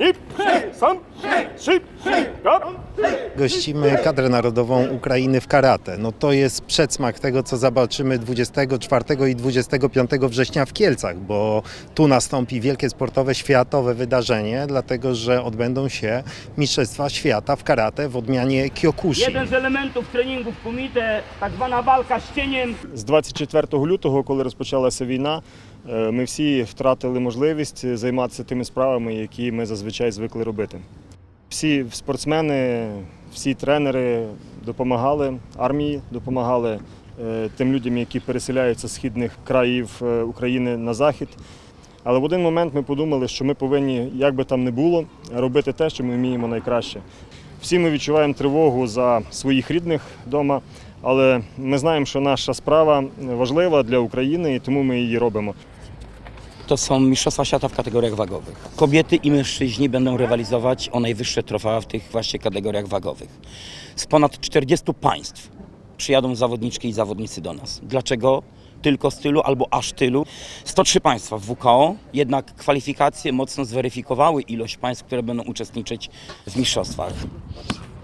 ฮิป Gościmy kadrę narodową Ukrainy w karate. No to jest przedsmak tego, co zobaczymy 24 i 25 września w Kielcach, bo tu nastąpi wielkie sportowe, światowe wydarzenie, dlatego że odbędą się Mistrzostwa Świata w karate w odmianie Kyokushi. Jeden z elementów treningów kumite, tak zwana walka z cieniem. З 24 лютого, коли розпочалася війна, е, ми всі втратили можливість займатися тими справами, які ми зазвичай звикли Робити. Всі спортсмени, всі тренери допомагали армії, допомагали е, тим людям, які переселяються з східних країв е, України на захід. Але в один момент ми подумали, що ми повинні, як би там не було, робити те, що ми вміємо найкраще. Всі ми відчуваємо тривогу за своїх рідних вдома, але ми знаємо, що наша справа важлива для України, і тому ми її робимо. To są Mistrzostwa Świata w kategoriach wagowych. Kobiety i mężczyźni będą rywalizować o najwyższe trofea w tych właśnie kategoriach wagowych. Z ponad 40 państw przyjadą zawodniczki i zawodnicy do nas. Dlaczego tylko z tylu albo aż tylu? 103 państwa w WKO, jednak kwalifikacje mocno zweryfikowały ilość państw, które będą uczestniczyć w mistrzostwach.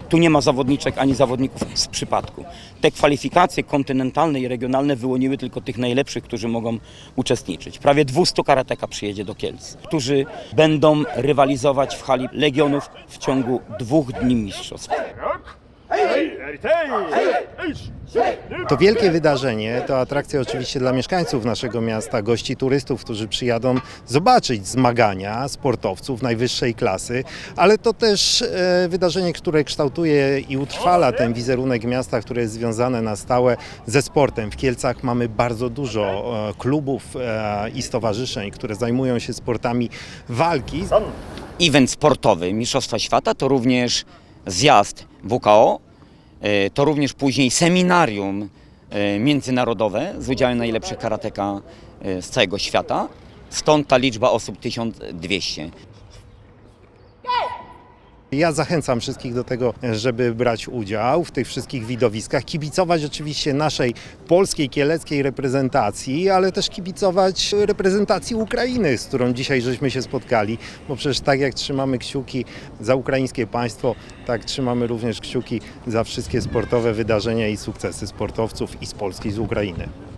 Tu nie ma zawodniczek ani zawodników z przypadku. Te kwalifikacje kontynentalne i regionalne wyłoniły tylko tych najlepszych, którzy mogą uczestniczyć. Prawie 200 karateka przyjedzie do Kielc, którzy będą rywalizować w hali Legionów w ciągu dwóch dni mistrzostw. To wielkie wydarzenie, to atrakcja oczywiście dla mieszkańców naszego miasta, gości turystów, którzy przyjadą zobaczyć zmagania sportowców najwyższej klasy, ale to też e, wydarzenie, które kształtuje i utrwala ten wizerunek miasta, które jest związane na stałe ze sportem. W Kielcach mamy bardzo dużo e, klubów e, i stowarzyszeń, które zajmują się sportami walki. Event sportowy Mistrzostwa Świata to również zjazd WKO, to również później seminarium e, międzynarodowe z udziałem najlepszych karateka e, z całego świata. Stąd ta liczba osób 1200. Ja zachęcam wszystkich do tego, żeby brać udział w tych wszystkich widowiskach, kibicować oczywiście naszej polskiej, kieleckiej reprezentacji, ale też kibicować reprezentacji Ukrainy, z którą dzisiaj żeśmy się spotkali, bo przecież tak jak trzymamy kciuki za ukraińskie państwo, tak trzymamy również kciuki za wszystkie sportowe wydarzenia i sukcesy sportowców i z Polski, z Ukrainy.